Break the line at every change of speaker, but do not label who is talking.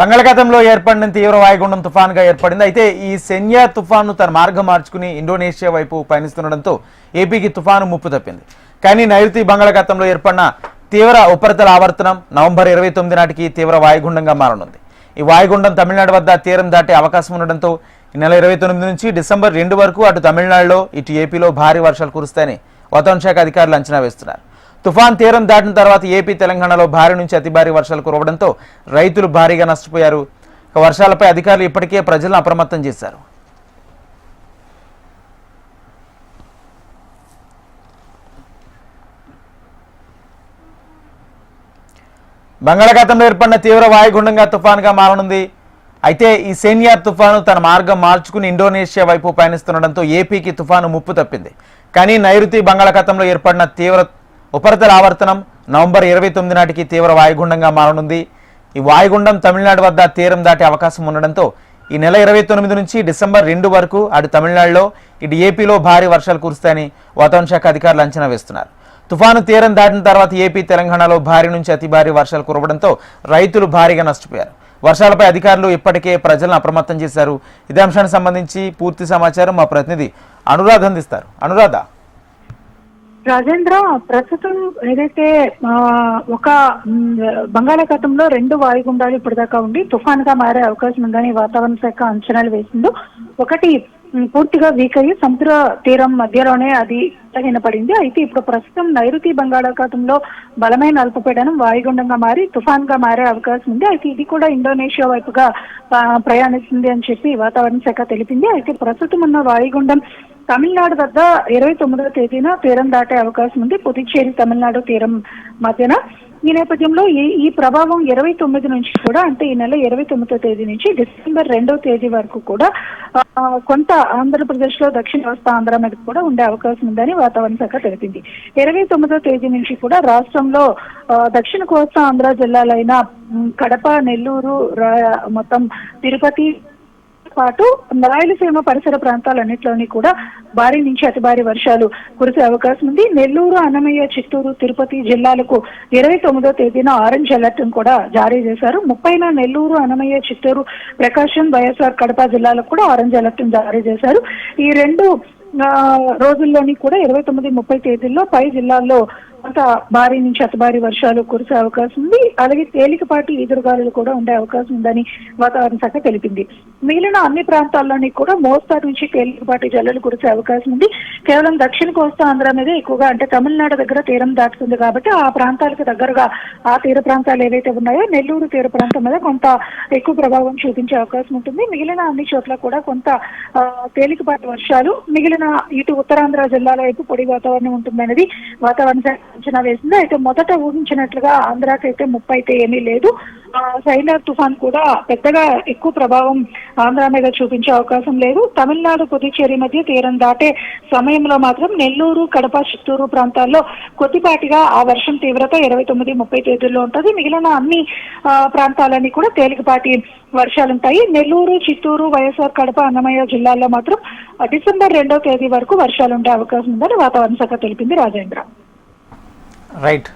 బంగాళాఖాతంలో ఏర్పడిన తీవ్ర వాయుగుండం తుఫాన్గా ఏర్పడింది. అయితే ఈ సెన్యా తుఫాను తన మార్గం మార్చుకుని ఇండోనేషియా వైపు పయనిస్తుండడంతో ఏపీకి తుఫాను ముప్పు తప్పింది. కానీ నైరుతి బంగాళాఖాతంలో ఏర్పడిన తీవ్ర ఉపరితల ఆవర్తనం నవంబర్ ఇరవై తొమ్మిది నాటికి తీవ్ర వాయుగుండంగా మారనుంది. ఈ వాయుగుండం తమిళనాడు వద్ద తీరం దాటే అవకాశం ఉండడంతో ఈ నెల ఇరవై తొమ్మిది నుంచి డిసెంబర్ రెండు వరకు అటు తమిళనాడులో ఇటు ఏపీలో భారీ వర్షాలు కురుస్తాయని వాతావరణ శాఖ అధికారులు అంచనా వేస్తున్నారు. తుఫాన్ తీరం దాటిన తర్వాత ఏపీ తెలంగాణలో భారీ నుంచి అతి భారీ వర్షాలు కురవడంతో రైతులు భారీగా నష్టపోయారు. వర్షాలపై అధికారులు ఇప్పటికే ప్రజలను అప్రమత్తం చేశారు. బంగాళాఖాతంలో ఏర్పడిన తీవ్ర వాయుగుండంగా తుఫాన్గా మారనుంది. అయితే ఈ సేనియార్ తుఫాను తన మార్గం మార్చుకుని ఇండోనేషియా వైపు పయనిస్తుండడంతో ఏపీకి తుఫాను ముప్పు తప్పింది. కానీ నైరుతి బంగాళాఖాతంలో ఏర్పడిన తీవ్ర ఉపరితల ఆవర్తనం నవంబర్ ఇరవై తొమ్మిది నాటికి తీవ్ర వాయుగుండంగా మారనుంది. ఈ వాయుగుండం తమిళనాడు వద్ద తీరం దాటే అవకాశం ఉండడంతో ఈ నెల ఇరవై తొమ్మిది నుంచి డిసెంబర్ రెండు వరకు అటు తమిళనాడులో ఇటు ఏపీలో భారీ వర్షాలు కురుస్తాయని వాతావరణ శాఖ అధికారులు అంచనా వేస్తున్నారు. తుఫాను తీరం దాటిన తర్వాత ఏపీ తెలంగాణలో భారీ నుంచి అతి భారీ వర్షాలు కురవడంతో రైతులు భారీగా నష్టపోయారు. వర్షాలపై అధికారులు ఇప్పటికే ప్రజలను అప్రమత్తం చేశారు. ఇదే అంశానికి సంబంధించి పూర్తి సమాచారం మా ప్రతినిధి అనురాధ అందిస్తారు. అనురాధ.
రాజేంద్ర ప్రస్తుతం ఏదైతే ఆ, ఒక బంగాళాఖాతంలో రెండు వాయుగుండాలు ఇప్పటిదాకా ఉండి తుఫాన్గా మారే అవకాశం ఉందని వాతావరణ శాఖ అంచనాలు వేసిందో. ఒకటి పూర్తిగా వీక్ అయ్యి సముద్ర తీరం మధ్యలోనే అది పడింది అయితే ఇప్పుడు ప్రస్తుతం నైరుతి బంగాళాఖాతంలో బలమైన అల్పపీడనం వాయుగుండంగా మారి తుఫాన్గా మారే అవకాశం ఉంది. అయితే ఇది కూడా ఇండోనేషియా వైపుగా ప్రయాణిస్తుంది అని చెప్పి వాతావరణ శాఖ తెలిపింది. అయితే ప్రస్తుతం ఉన్న వాయుగుండం తమిళనాడు వద్ద ఇరవై తొమ్మిదవ తేదీన తీరం దాటే అవకాశం ఉంది. పుదుచ్చేరి తమిళనాడు తీరం మధ్యన. ఈ నేపథ్యంలో ఈ ఈ ప్రభావం ఇరవై తొమ్మిది నుంచి కూడా అంటే ఈ నెల ఇరవై తొమ్మిదో తేదీ నుంచి డిసెంబర్ రెండవ తేదీ వరకు కూడా ఆ, కొంత ఆంధ్రప్రదేశ్లో దక్షిణ కోస్తా ఆంధ్ర మీద కూడా ఉండే అవకాశం ఉందని వాతావరణ శాఖ తెలిపింది. ఇరవై తొమ్మిదో తేదీ నుంచి కూడా రాష్ట్రంలో ఆ, దక్షిణ కోస్తా ఆంధ్ర జిల్లాలైన కడప నెల్లూరు మొత్తం తిరుపతి పాటు రాయలసీమ పరిసర ప్రాంతాలన్నింటిలోని కూడా భారీ నుంచి అతి భారీ వర్షాలు కురిసే అవకాశం ఉంది. నెల్లూరు అన్నమయ్య చిత్తూరు తిరుపతి జిల్లాలకు ఇరవై తొమ్మిదో తేదీన ఆరెంజ్ అలర్ట్ కూడా జారీ చేశారు. ముప్పైన నెల్లూరు అన్నమయ్య చిత్తూరు ప్రకాశం వైఎస్ఆర్ కడప జిల్లాలకు కూడా ఆరెంజ్ అలర్ట్ జారీ చేశారు. ఈ రెండు ఆ, రోజుల్లోని కూడా ఇరవై తొమ్మిది ముప్పై తేదీల్లో పై జిల్లాల్లో కొంత భారీ నుంచి అతి వర్షాలు కురిసే అవకాశం ఉంది. అలాగే తేలికపాటి ఈదురుగాలులు కూడా ఉండే అవకాశం ఉందని వాతావరణ శాఖ తెలిపింది. మిగిలిన అన్ని ప్రాంతాల్లోని కూడా మోస్తారు నుంచి తేలికపాటి జల్లులు కురిసే అవకాశం ఉంది. కేవలం దక్షిణ కోస్తా ఆంధ్ర మీద ఎక్కువగా అంటే తమిళనాడు దగ్గర తీరం దాటుతుంది కాబట్టి ఆ ప్రాంతాలకు దగ్గరగా ఆ తీర ప్రాంతాలు ఏవైతే ఉన్నాయో నెల్లూరు తీర ప్రాంతం మీద కొంత ఎక్కువ ప్రభావం చూపించే అవకాశం ఉంటుంది. మిగిలిన అన్ని చోట్ల కూడా కొంత ఆ, తేలికపాటి వర్షాలు. మిగిలిన ఇటు ఉత్తరాంధ్ర జిల్లాల వైపు పొడి వాతావరణం ఉంటుందనేది వాతావరణ శాఖ అంచనా వేసింది? అయితే మొదట ఊహించినట్లుగా ఆంధ్రాకి అయితే ముప్పై అయితే ఏమీ లేదు. ఆ, తుఫాన్ కూడా పెద్దగా ఎక్కువ ప్రభావం ఆంధ్ర మీద చూపించే అవకాశం లేదు. తమిళనాడు పుదుచ్చేరి మధ్య తీరం దాటే సమయంలో మాత్రం నెల్లూరు కడప చిత్తూరు ప్రాంతాల్లో కొద్దిపాటిగా ఆ వర్షం తీవ్రత ఇరవై తొమ్మిది ముప్పై తేదీల్లో ఉంటుంది. మిగిలిన అన్ని ఆ, ప్రాంతాలన్నీ కూడా తేలికపాటి వర్షాలుంటాయి. నెల్లూరు చిత్తూరు వైఎస్ఆర్ కడప అన్నమయ్య జిల్లాల్లో మాత్రం డిసెంబర్ రెండో తేదీ వరకు వర్షాలు ఉండే అవకాశం ఉందని వాతావరణ శాఖ తెలిపింది రాజేంద్ర.
right.